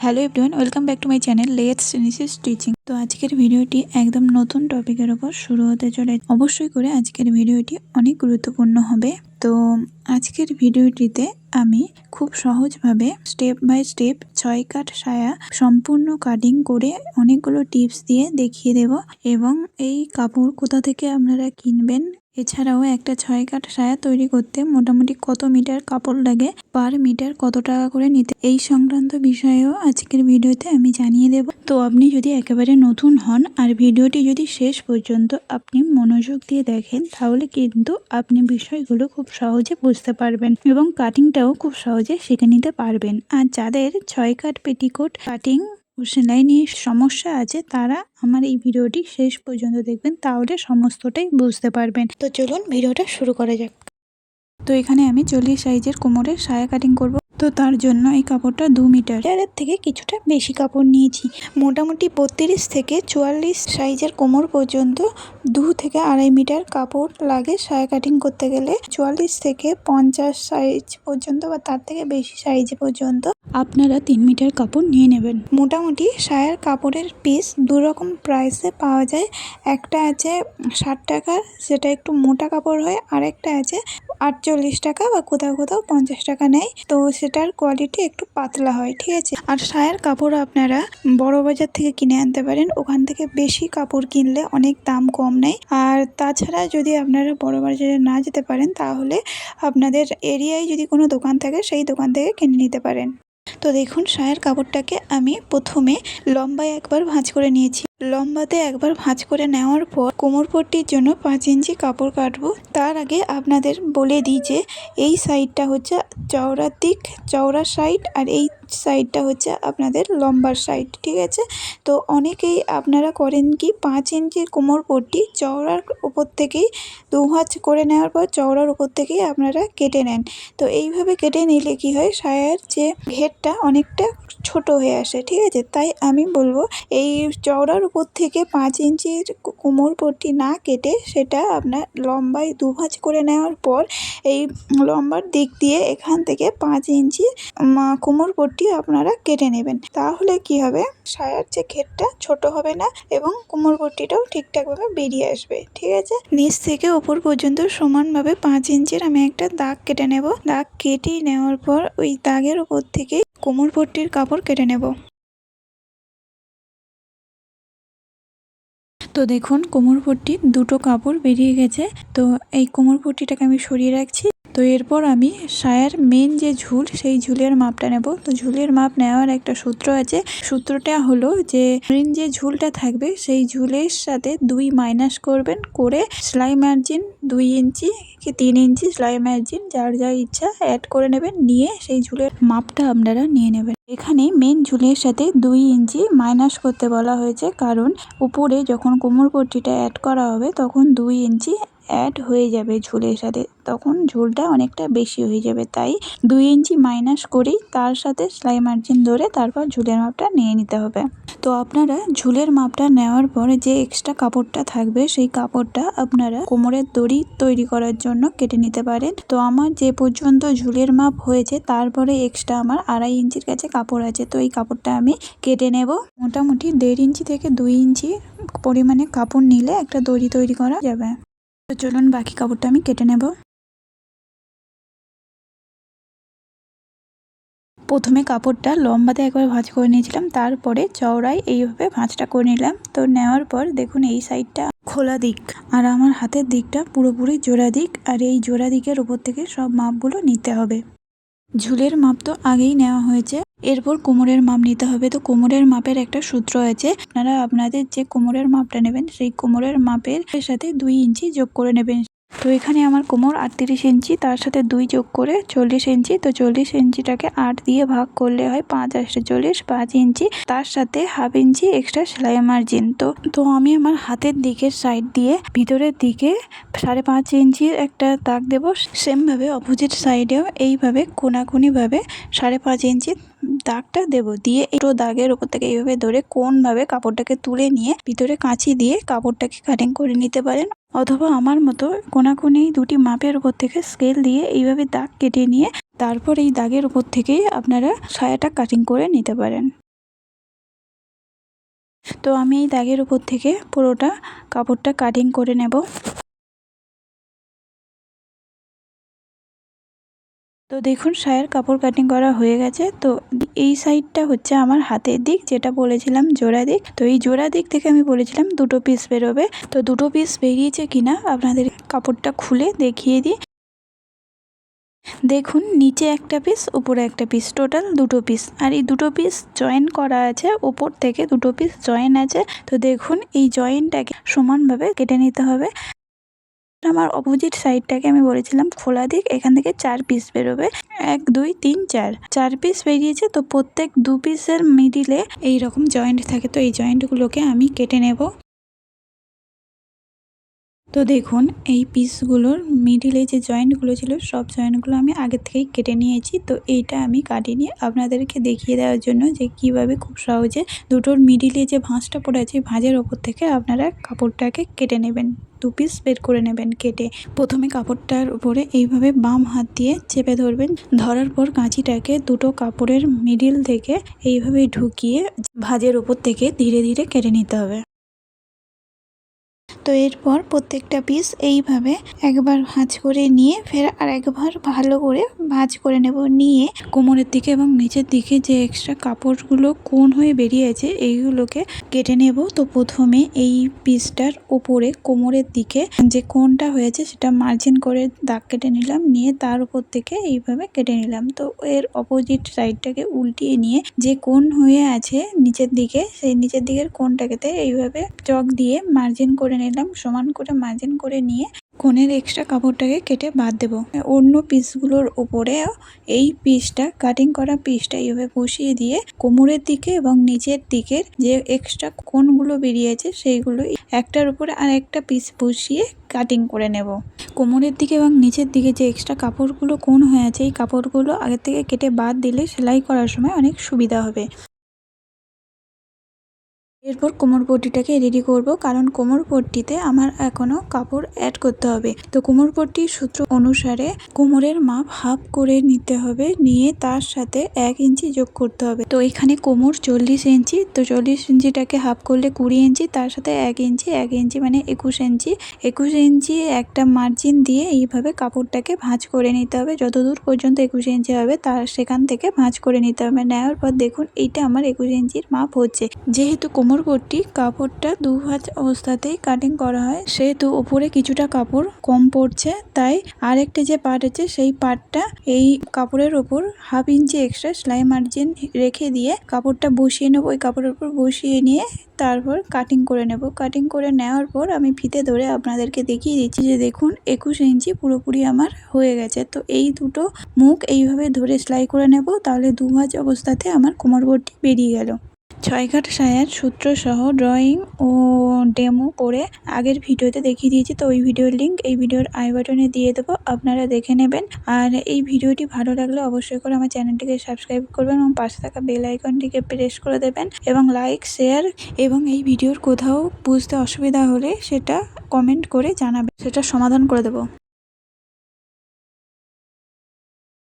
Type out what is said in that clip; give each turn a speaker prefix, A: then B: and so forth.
A: Hello everyone welcome back to my channel let's নিসিস teaching তো আজকের ভিডিওটি একদম নতুন টপিকের ওপর শুরু হতে চলে অবশ্যই করে আজকের ভিডিওটি অনেক গুরুত্বপূর্ণ হবে। তো আজকের ভিডিওটিতে আমি খুব সহজভাবে স্টেপ বাই স্টেপ ছয় কাট সায়া সম্পূর্ণ কাটিং করে অনেকগুলো টিপস দিয়ে দেখিয়ে দেব এবং এই কাপড় কোথা থেকে আপনারা কিনবেন এছাড়াও একটা ছয় কাঠ সায়া তৈরি করতে মোটামুটি কত মিটার কাপড় লাগে? পার মিটার কত টাকা করে নিতে? এই সংক্রান্ত বিষয়েও আজকের ভিডিওতে আমি জানিয়ে দেব। তো আপনি যদি একেবারে নতুন হন আর ভিডিওটি যদি শেষ পর্যন্ত আপনি মনোযোগ দিয়ে দেখেন, তাহলে কিন্তু আপনি বিষয়গুলো খুব সহজে বুঝতে পারবেন এবং কাটিংটাও খুব সহজে শিখে নিতে পারবেন। আর যাদের ছয় কাঠ পেটিকোট কাটিং সেলাই নিয়ে সমস্যা আছে, তারা আমার এই ভিডিওটি শেষ পর্যন্ত দেখবেন, তাহলে সমস্তটাই বুঝতে পারবেন। তো চলুন ভিডিওটা শুরু করা যাক। তো এখানে আমি চল্লিশ সাইজের কোমরের সায়া কাটিং করব। তো তার জন্য এই কাপড়টা দু মিটার। এর থেকে কিছুটা বেশি কাপড় নিয়েছি। মোটামুটি বত্রিশ থেকে চুয়াল্লিশ সাইজের কোমর পর্যন্ত দু থেকে আড়াই মিটার কাপড় লাগে সায়া কাটিং করতে গেলে। চুয়াল্লিশ থেকে পঞ্চাশ সাইজ পর্যন্ত বা তার থেকে বেশি সাইজ পর্যন্ত আপনারা তিন মিটার কাপড় নিয়ে নেবেন। মোটামুটি সায়ার কাপড়ের পিস দু রকম প্রাইসে পাওয়া যায়। একটা আছে ষাট টাকা সেটা একটু মোটা কাপড় হয় আর একটা আছে আটচল্লিশ টাকা বা কোথাও কোথাও পঞ্চাশ টাকা নেয়। তো সেটার কোয়ালিটি একটু পাতলা হয়, ঠিক আছে? আর সায়ার কাপড় আপনারা বড় বাজার থেকে কিনে আনতে পারেন। ওখান থেকে বেশি কাপড় কিনলে অনেক দাম কম নেয়। আর তাছাড়া যদি আপনারা বড় বাজারে না যেতে পারেন, তাহলে আপনাদের এরিয়ায় যদি কোনো দোকান থাকে, সেই দোকান থেকে কিনে নিতে পারেন। তো দেখুন সায়ার কাপড়টাকে আমি প্রথমে লম্বায় একবার ভাঁজ করে নিয়েছি। লম্বাতে একবার ভাঁজ করে নেওয়ার পর কোমর পট্টির জন্য পাঁচ ইঞ্চি কাপড় কাটবো। তার আগে আপনাদের বলে দিই যে এই সাইডটা হচ্ছে চওড়ার দিক, চওড়া সাইড আর এই সাইডটা হচ্ছে আপনাদের লম্বার সাইড, ঠিক আছে? তো অনেকেই আপনারা করেন কি পাঁচ ইঞ্চির কোমর পট্টি চওড়ার উপর থেকেই দু ভাঁজ করে নেওয়ার পর চওড়ার উপর থেকেই আপনারা কেটে নেন। তো এইভাবে কেটে নিলে কি হয়, সায়ার যে ঘেরটা অনেকটা ছোট হয়ে আসে, ঠিক আছে? তাই আমি বলব এই চওড়ার উপর থেকে পাঁচ ইঞ্চির কোমর পট্টি না কেটে সেটা আপনার লম্বায় দু ভাঁজ করে নেওয়ার পর এই লম্বার দিক দিয়ে এখান থেকে পাঁচ ইঞ্চি কোমর পট্টি আপনারা কেটে নেবেন। তাহলে কি হবে? সায়ার যে ঘেরটা ছোট হবে না এবং কোমর পট্টিটাও ঠিকঠাকভাবে বেরিয়ে আসবে। ঠিক আছে? নিচ থেকে ওপর পর্যন্ত সমানভাবে পাঁচ ইঞ্চির আমি একটা দাগ কেটে নেব। দাগ কেটে নেওয়ার পর ওই দাগের উপর থেকে কোমর পট্টির কাপড় কেটে নেব। তো দেখুন কোমর পট্টির দুটো কাপড় বেরিয়ে গেছে। তো এই কোমর পট্টিটাকে আমি সরিয়ে রাখছি। তো এরপর আমি সায়ার মেন যে ঝুল, সেই ঝুলের মাপটা নেব। তো ঝুলের মাপ নেওয়ার একটা সূত্র আছে। সূত্রটা হলো যে মেন যে ঝুলটা থাকবে, সেই ঝুলের সাথে দুই মাইনাস করবেন করে সেলাই মার্জিন দুই ইঞ্চি কি তিন ইঞ্চি সেলাই মার্জিন যার যা ইচ্ছা অ্যাড করে নেবেন। নিয়ে সেই ঝুলের মাপটা আপনারা নিয়ে নেবেন। এখানে মেন ঝুলের সাথে দুই ইঞ্চি মাইনাস করতে বলা হয়েছে। কারণ উপরে যখন কোমর পট্টিটা অ্যাড করা হবে, তখন দুই ইঞ্চি অ্যাড হয়ে যাবে ঝোলের সাথে, তখন ঝোলটা অনেকটা বেশি হয়ে যাবে। তাই দুই ইঞ্চি মাইনাস করেই তার সাথে সেলাই মার্জিন ধরে তারপর ঝুলের মাপটা নিয়ে নিতে হবে। তো আপনারা ঝুলের মাপটা নেওয়ার পরে যে এক্সট্রা কাপড়টা থাকবে, সেই কাপড়টা আপনারা কোমরের দড়ি তৈরি করার জন্য কেটে নিতে পারেন। তো আমার যে পর্যন্ত ঝুলের মাপ হয়েছে, তারপরে এক্সট্রা আমার আড়াই ইঞ্চির কাছে কাপড় আছে, তো এই কাপড়টা আমি কেটে নেব। মোটামুটি দেড় ইঞ্চি থেকে দুই ইঞ্চি পরিমাণে কাপড় নিলে একটা দড়ি তৈরি করা যাবে। তো চলুন বাকি কাপড়টা আমি কেটে নেব। প্রথমে কাপড়টা লম্বাতে একবার ভাঁজ করে নিয়েছিলাম, তারপরে চওড়ায় এইভাবে ভাঁজটা করে নিলাম। তো নেওয়ার পর দেখুন এই সাইডটা খোলা দিক আর আমার হাতের দিকটা পুরোপুরি জোড়া দিক আর এই জোড়া দিকের উপর থেকে সব মাপগুলো নিতে হবে। ঝুলের মাপ তো আগেই নেওয়া হয়েছে। এরপর কোমরের মাপ নিতে হবে। তো কোমরের মাপের একটা সূত্র আছে। আপনারা আপনাদের যে কোমরের মাপটা নেবেন, সেই কোমরের মাপের সাথে দুই ইঞ্চি যোগ করে নেবেন। তো এখানে আমার কোমর আটত্রিশ ইঞ্চি, তার সাথে দুই যোগ করে চল্লিশ ইঞ্চি। তো চল্লিশ ইঞ্চিটাকে আট দিয়ে ভাগ করলে হয় পাঁচ আসতে চল্লিশ, পাঁচ ইঞ্চি। তার সাথে হাফ ইঞ্চি এক্সট্রা সেলাই মার্জিন তো তো আমি আমার হাতের দিকের সাইড দিয়ে ভিতরের দিকে সাড়ে পাঁচ ইঞ্চির একটা দাগ দেবো। সেমভাবে অপোজিট সাইডেও এইভাবে কোনাকুনিভাবে সাড়ে পাঁচ ইঞ্চি দাগটা দেব। দিয়ে একটু দাগের ওপর থেকে এইভাবে ধরে কোনভাবে কাপড়টাকে তুলে নিয়ে ভিতরে কাঁচি দিয়ে কাপড়টাকে কাটিং করে নিতে পারেন। অথবা আমার মতো কোনাকুনি দুটি মাপের উপর থেকে স্কেল দিয়ে এইভাবে দাগ কেটে নিয়ে তারপর এই দাগের উপর থেকেই আপনারা সায়াটা কাটিং করে নিতে পারেন। তো আমি এই দাগের উপর থেকে পুরোটা কাপড়টা কাটিং করে নেব। তো দেখুন, সায়ের কাপড় কাটিং করা হয়ে গেছে। তো এই সাইডটা হচ্ছে আমার হাতের দিক, যেটা বলেছিলাম জোড়া দিক। তো এই জোড়া দিক থেকে আমি বলেছিলাম দুটো পিস বেরোবে। তো দুটো পিস বেরিয়েছে কিনা আপনাদের কাপড়টা খুলে দেখিয়ে দিই। দেখুন, নিচে একটা পিস উপরে একটা পিস টোটাল দুটো পিস আর এই দুটো পিস জয়েন করা আছে ওপর থেকে দুটো পিস জয়েন আছে। তো দেখুন, এই জয়েনটাকে সমানভাবে কেটে নিতে হবে। আমার অপোজিট সাইডটাকে আমি বলেছিলাম, খোলা দিক, এখান থেকে চার পিস বেরোবে। এক, দুই, তিন, চার। চার পিস বেরিয়েছে, তো প্রত্যেক দু পিসের মিডিলে এইরকম জয়েন্ট থাকে, তো এই জয়েন্টগুলোকে আমি কেটে নেব। তো দেখুন, এই পিসগুলোর মিডিলে যে জয়েন্টগুলো ছিল, সব জয়েন্টগুলো আমি আগে থেকেই কেটে নিয়েছি। তো এইটা আমি কাটিয়ে নিয়ে আপনাদেরকে দেখিয়ে দেওয়ার জন্য যে কীভাবে খুব সহজে দুটোর মিডিলে যে ভাঁজটা পড়ে আছে ভাঁজের ওপর থেকে আপনারা কাপড়টাকে কেটে নেবেন। দু পিস বের করে নেবেন কেটে। প্রথমে কাপড়টার উপরে এইভাবে বাম হাত দিয়ে চেপে ধরবেন। ধরার পর কাঁচিটাকে দুটো কাপড়ের মিডিল থেকে এইভাবে ঢুকিয়ে ভাঁজের উপর থেকে ধীরে ধীরে কেটে নিতে হবে। তো এরপর প্রত্যেকটা পিস এইভাবে একবার ভাঁজ করে নিয়ে ফের আর একবার ভালো করে ভাঁজ করে নেব। নিয়ে কোমরের দিকে এবং নিচের দিকে যে এক্সট্রা কাপড়গুলো কোন হয়ে বেরিয়েছে এইগুলোকে কেটে নেব। তো প্রথমে এই পিসটার ওপরে কোমরের দিকে যে কোনটা হয়েছে সেটা মার্জিন করে দাগ কেটে নিলাম। নিয়ে তার উপর থেকে এইভাবে কেটে নিলাম। তো এর অপোজিট সাইডটাকে উল্টিয়ে নিয়ে যে কোন হয়ে আছে নিচের দিকে, সেই নিচের দিকের কোনটাকে এইভাবে চক দিয়ে মার্জিন করে নিলাম। সমান করে মার্জিন করে নিয়ে কোণের এক্সট্রা কাপড়টাকে কেটে বাদ দেব। অন্য পিসগুলোর ওপরে এই পিসটা কাটিং করা পিসটা এইভাবে বসিয়ে দিয়ে কোমরের দিকে এবং নিচের দিকের যে এক্সট্রা কোণগুলো বেরিয়েছে সেইগুলো একটার উপরে আর একটা পিস বসিয়ে কাটিং করে নেব। কোমরের দিকে এবং নিচের দিকে যে এক্সট্রা কাপড়গুলো কোন হয়ে আছে, এই কাপড়গুলো আগে থেকে কেটে বাদ দিলে সেলাই করার সময় অনেক সুবিধা হবে। এরপর কোমর পট্টিটাকে রেডি করব, কারণ কোমর পট্টিতে আমার এখনও কাপড় অ্যাড করতে হবে। তো কোমর পট্টির সূত্র অনুসারে কোমরের মাপ হাফ করে নিতে হবে, নিয়ে তার সাথে এক ইঞ্চি যোগ করতে হবে। তো এখানে কোমর চল্লিশ ইঞ্চি, তো চল্লিশ ইঞ্চিটাকে হাফ করলে কুড়ি ইঞ্চি, তার সাথে এক ইঞ্চি এক ইঞ্চি মানে একুশ ইঞ্চি। একুশ ইঞ্চি একটা মার্জিন দিয়ে এইভাবে কাপড়টাকে ভাঁজ করে নিতে হবে। যতদূর পর্যন্ত একুশ ইঞ্চি হবে, তার সেখান থেকে ভাঁজ করে নিতে হবে। নেওয়ার পর দেখুন, এইটা আমার একুশ ইঞ্চির মাপ হচ্ছে। যেহেতু কোমর পট্টি কাপড়টা দু ভাঁজ অবস্থাতেই কাটিং করা হয়। সেহেতু ওপরে কিছুটা কাপড় কম পড়ছে, তাই আরেকটা যে পার্ট আছে, সেই পার্টটা এই কাপড়ের ওপর হাফ ইঞ্চি এক্সট্রা সেলাই মার্জিন রেখে দিয়ে কাপড়টা বসিয়ে নেব। ওই কাপড়ের উপর বসিয়ে নিয়ে তারপর কাটিং করে নেব। কাটিং করে নেওয়ার পর আমি ফিতে ধরে আপনাদেরকে দেখিয়ে দিচ্ছি যে দেখুন, একুশ ইঞ্চি পুরোপুরি আমার হয়ে গেছে। তো এই দুটো মুখ এইভাবে ধরে সেলাই করে নেব, তাহলে দু ভাঁজ অবস্থাতে আমার কোমরবর্তী বেরিয়ে গেল। ছয়ঘাট সায়ার সূত্র সহ ড্রয়িং ও ডেমো করে আগের ভিডিওতে দেখিয়ে দিয়েছি। তো ওই ভিডিওর লিঙ্ক এই ভিডিওর আই বাটনে দিয়ে দেবো, আপনারা দেখে নেবেন। আর এই ভিডিওটি ভালো লাগলে অবশ্যই করে আমার চ্যানেলটিকে সাবস্ক্রাইব করবেন এবং পাশে থাকা বেল আইকনটিকে প্রেস করে দেবেন এবং লাইক, শেয়ার এবং এই ভিডিওর কোথাও বুঝতে অসুবিধা হলে সেটা কমেন্ট করে জানাবেন। সেটা সমাধান করে দেবো।